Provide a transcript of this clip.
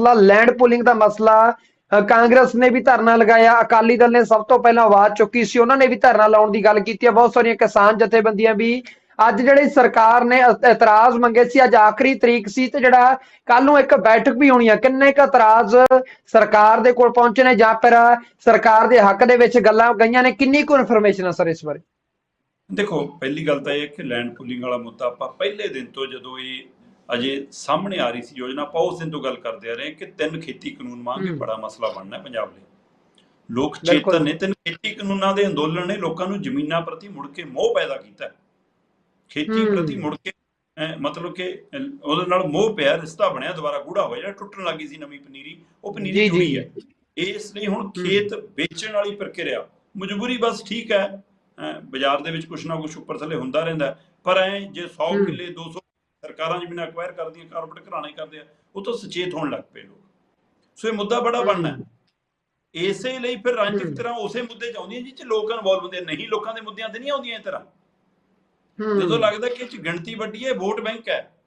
ਮਸਲਾ land pooling ਦਾ ਮਸਲਾ ਕਾਂਗਰਸ ਨੇ ਵੀ ਧਰਨਾ ਲਗਾਇਆ, ਅਕਾਲੀ ਦਲ ਨੇ ਸਭ ਤੋਂ ਪਹਿਲਾਂ ਆਵਾਜ਼ ਚੁੱਕੀ ਸੀ, ਉਹਨਾਂ ਨੇ ਵੀ ਧਰਨਾ ਲਾਉਣ ਦੀ ਗੱਲ ਕੀਤੀ ਹੈ, ਬਹੁਤ ਸਾਰੀਆਂ ਕਿਸਾਨ ਜਥੇਬੰਦੀਆਂ ਵੀ ਅੱਜ ਜਿਹੜੀ ਸਰਕਾਰ ਨੇ ਇਤਰਾਜ਼ ਮੰਗੇ ਸੀ, ਅੱਜ ਆਖਰੀ ਤਰੀਕ ਸੀ ਤੇ ਜਿਹੜਾ ਕੱਲ ਨੂੰ ਇੱਕ ਬੈਠਕ ਵੀ ਹੋਣੀ ਆ ਕਿੰਨੇ ਕੁ ਇਤਰਾਜ਼ ਸਰਕਾਰ ਦੇ ਕੋਲ ਪਹੁੰਚੇ ਨੇ ਜਾਂ ਫਿਰ ਸਰਕਾਰ ਦੇ ਹੱਕ ਦੇ ਵਿੱਚ ਗੱਲਾਂ ਗਈਆਂ ਨੇ, ਕਿੰਨੀ ਕੁ ਇਨਫੋਰਮੇਸ਼ਨ ਆ ਸਰ ਇਸ ਬਾਰੇ? ਦੇਖੋ, ਪਹਿਲੀ ਗੱਲ ਤਾਂ ਇਹ ਹੈ ਕਿ ਲੈਂਡ ਪੂਲਿੰਗ ਵਾਲਾ ਮੁੱਦਾ ਆਪਾਂ ਪਹਿਲੇ ਦਿਨ ਤੋਂ ਜਦੋਂ ਇਹ ਅਜੇ ਸਾਹਮਣੇ ਆ ਰਹੀ ਸੀ ਯੋਜਨਾ ਆਪਾਂ ਉਸ ਦਿਨ ਤੋਂ ਗੱਲ ਕਰਦੇ ਆ ਰਹੇ ਕਿ ਤਿੰਨ ਖੇਤੀ ਕਾਨੂੰਨ ਮੰਗ। ਬੜਾ ਮਸਲਾ ਬਣਨਾ ਹੈ ਪੰਜਾਬ ਲਈ ਲੋਕ। ਚੇਤਨ ਨੇ ਤਿੰਨ ਖੇਤੀ ਕਾਨੂੰਨਾਂ ਦੇ ਅੰਦੋਲਨ ਨੇ ਲੋਕਾਂ ਨੂੰ ਜ਼ਮੀਨਾਂ ਪ੍ਰਤੀ ਮੁੜ ਕੇ ਮੋਹ ਪੈਦਾ ਕੀਤਾ। ਖੇਤੀ। ਪ੍ਰਤੀ ਮੁੜ ਕੇ ਮਤਲਬ ਕਿ ਉਹਦੇ ਨਾਲ ਮੋਹ ਪਿਆ ਰਿਸ਼ਤਾ ਬਣਿਆ ਦੁਬਾਰਾ ਗੂੜਾ ਹੋਇਆ ਜਿਹੜਾ ਟੁੱਟਣ ਲੱਗੀ ਸੀ ਨਵੀਂ ਪਨੀਰੀ ਉਹ ਪਨੀਰੀ। ਜੁੜੀ ਹੈ ਇਸ ਲਈ ਹੁਣ ਖੇਤ ਵੇਚਣ ਵਾਲੀ ਪ੍ਰਕਿਰਿਆ ਮਜਬੂਰੀ ਬਸ ਠੀਕ ਹੈ ਬਾਜ਼ਾਰ ਦੇ ਵਿੱਚ ਕੁਛ ਨਾ ਕੁਛ ਉੱਪਰ ਥੱਲੇ ਹੁੰਦਾ ਰਹਿੰਦਾ। ਪਰ ਐ ਜੇ 100 ਹੂੰ। ਕਿੱਲੇ 200 ਸਰਕਾਰਾਂ ਜ਼ਮੀਨਾਂ ਅਕਵਾਇਰ ਕਰਦੀਆਂ ਕਾਰਪੋਰੇਟ ਘਰਾਣੇ ਕਰਦੇ ਆ ਉਹ ਤੋਂ ਸੁਚੇਤ ਹੋਣ ਲੱਗ ਪਏ ਲੋਕ ਸੋ ਇਹ ਮੁੱਦਾ ਬੜਾ ਬਣਨਾ ਹੈ ਇਸੇ ਲਈ ਫਿਰ ਰਾਜਨੀਤਿਕ। ਤਰ੍ਹਾਂ ਉਸੇ ਮੁੱਦੇ 'ਚ ਆਉਂਦੀਆਂ ਜਿਹ 'ਚ ਲੋਕ ਇਨਵੋਲਵ ਹੁੰਦੇ। ਨਹੀਂ ਲੋਕਾਂ ਦੇ ਮੁੱਦਿਆਂ ਤੇ ਨਹੀਂ ਆਉਂਦੀਆਂ ਇਹ ਤਰ੍ਹਾਂ। ਜਦੋਂ ਲੱਗਦਾ ਕਿ ਇਹ 'ਚ ਗਿਣਤੀ ਵੱਡੀ ਹੈ ਵੋਟ ਬੈਂਕ ਹੈ